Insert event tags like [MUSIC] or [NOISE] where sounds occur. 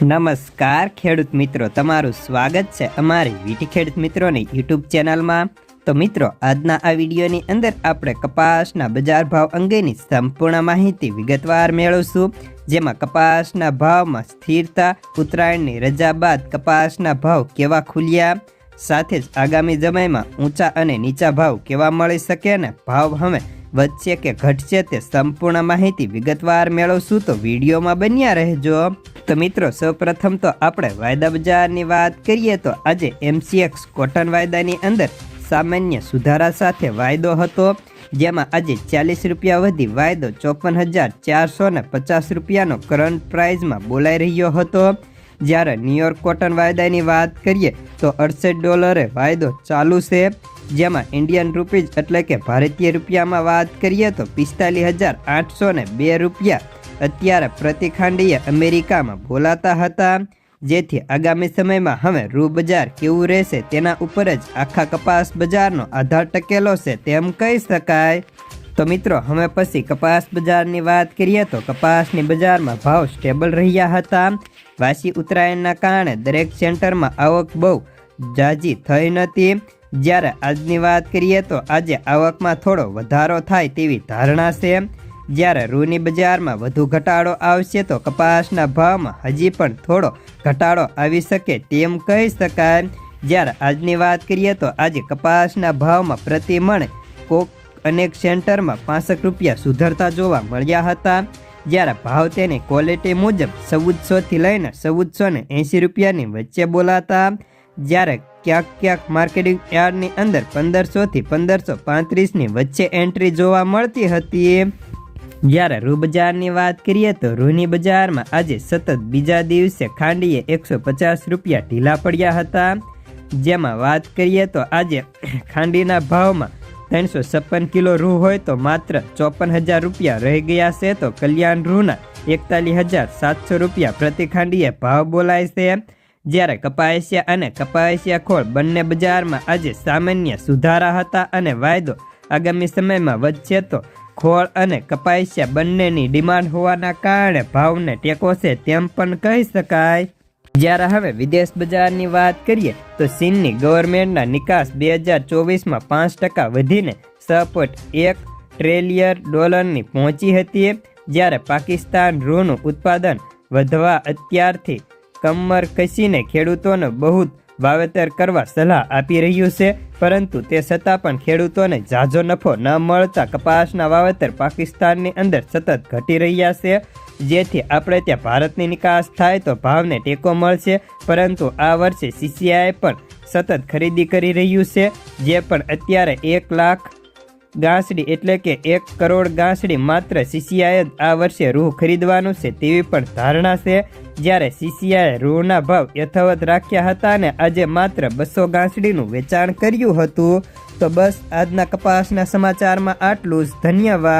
નમસ્કાર, ખેડૂત મિત્રો. તમારું સ્વાગત છે અમારી વીટી ખેડૂત મિત્રોની યુટ્યુબ ચેનલમાં. તો મિત્રો, આજના આ વિડીયોની અંદર આપણે કપાસના બજાર ભાવ અંગેની સંપૂર્ણ માહિતી વિગતવાર મેળવશું. જેમાં કપાસના ભાવમાં સ્થિરતા, ઉત્તરાયણની રજા બાદ કપાસના ભાવ કેવા ખુલ્યા? સાથે જ આગામી સમયમાં ઊંચા અને નીચા ભાવ કેવા મળી શકે અને ભાવ હવે વધશે કે ઘટશે તે સંપૂર્ણ માહિતી વિગતવાર મેળવશું. તો વિડીયોમાં બન્યા રહેજો. તો મિત્રો, સૌપ્રથમ તો આપણે વાયદા બજારની વાત કરીએ તો આજે એમસીએક્સ કોટન વાયદાની અંદર સામાન્ય સુધારા સાથે વાયદો હતો, જેમાં આજે ચાલીસ રૂપિયા વધી વાયદો ચોપન હજાર ચારસો ને પચાસ રૂપિયાનો કરંટ પ્રાઇઝમાં બોલાઈ રહ્યો હતો. જ્યારે ન્યુયોર્ક કોટન વાયદાની વાત કરીએ તો અડસઠ ડોલરે વાયદો ચાલુ છે, જેમાં ઇન્ડિયન રૂપીઝ એટલે કે ભારતીય રૂપિયામાં વાત કરીએ તો પિસ્તાલીસ હજાર આઠસો ને બે રૂપિયા અત્યારે પ્રતિખાંડીય અમેરિકામાં બોલાતા હતા. જેથી આગામી સમયમાં હવે રૂ બજાર કેવું રહેશે તેના ઉપર જ આખા કપાસ બજારનો આધાર ટકેલો છે તેમ કહી શકાય. તો મિત્રો, હવે પછી કપાસ બજારની વાત કરીએ તો કપાસની બજારમાં ભાવ સ્ટેબલ રહ્યા હતા. વાસી ઉત્તરાયણના કારણે દરેક સેન્ટરમાં આવક બહુ જાજી થઈ નથી. જ્યારે આજની વાત કરીએ તો આજે આવકમાં થોડો વધારો થાય તેવી ધારણા છે. જ્યારે રૂની બજારમાં વધુ ઘટાડો આવશે તો કપાસના ભાવમાં હજી પણ થોડો ઘટાડો આવી શકે તેમ કહી શકાય. જ્યારે આજની વાત કરીએ તો આજે કપાસના ભાવમાં પ્રતિ મણે કોક અનેક સેન્ટરમાં પાસઠ રૂપિયા સુધરતા જોવા મળ્યા હતા. જ્યારે ભાવ તેની ક્વોલિટી મુજબ ચૌદસોથી લઈને ચૌદસો ને એંસી રૂપિયાની વચ્ચે બોલાતા. જ્યારે ક્યાંક ક્યાંક માર્કેટિંગ યાર્ડની અંદર પંદરસોથી પંદરસો પાંત્રીસની વચ્ચે એન્ટ્રી જોવા મળતી હતી. જ્યારે રૂ બજારની વાત કરીએ તો રૂની બજારમાં આજે સતત બીજા દિવસે ખાંડીએ એકસો પચાસ રૂપિયા ઢીલા પડ્યા હતા. જેમાં વાત કરીએ તો આજે [COUGHS] ખાંડીના ભાવમાં ત્રણસો છપ્પન કિલો રૂ હોય તો માત્ર ચોપન હજાર રૂપિયા રહી ગયા છે. તો કલ્યાણ રૂના એકતાલીસ હજાર સાતસો રૂપિયા પ્રતિ ખાંડીએ ભાવ બોલાય છે. જ્યારે કપાસિયા અને કપાસિયા ખોળ બંને બજારમાં આજે સામાન્ય સુધારા હતા અને વાયદો આગામી સમયમાં વધશે તો ખોળ અને કપાસિયા બંનેની ડિમાન્ડ હોવાના કારણે ભાવને ટેકો છે તેમ પણ કહી શકાય. જ્યારે હવે વિદેશ બજારની વાત કરીએ, તો ચીનની ગવર્મેન્ટના નિકાસ બે હજાર ચોવીસમાં પાંચ ટકા વધીને છ પોઈન્ટ એક ટ્રિલિયન ડોલરની પહોંચી હતી. જ્યારે પાકિસ્તાન રૂનું ઉત્પાદન વધવા અત્યારથી કમર કસીને ખેડૂતોને બહુ વાવેતર કરવા સલાહ આપી રહ્યું છે, પરંતુ તે છતાં પણ ખેડૂતોને ઝાઝો નફો ન મળતા કપાસના વાવેતર પાકિસ્તાનની અંદર સતત ઘટી રહ્યા છે. જેથી આપણે ત્યાં ભારતની નિકાસ થાય તો ભાવને ટેકો મળશે, પરંતુ આ વર્ષે સીસીઆઈ પણ સતત ખરીદી કરી રહ્યું છે, જે પણ અત્યારે એક લાખ ગાંસડી એટલે કે એક કરોડ ગાંસડી માત્ર સીસીઆઈએ આ વર્ષે રૂહ ખરીદવાનું છે તેવી પણ ધારણા છે. જ્યારે સીસીઆઈએ રૂહના ભાવ યથાવત રાખ્યા હતા અને આજે માત્ર બસો ગાંસડીનું વેચાણ કર્યું હતું. તો બસ આજના કપાસના સમાચારમાં આટલું જ. ધન્યવાદ.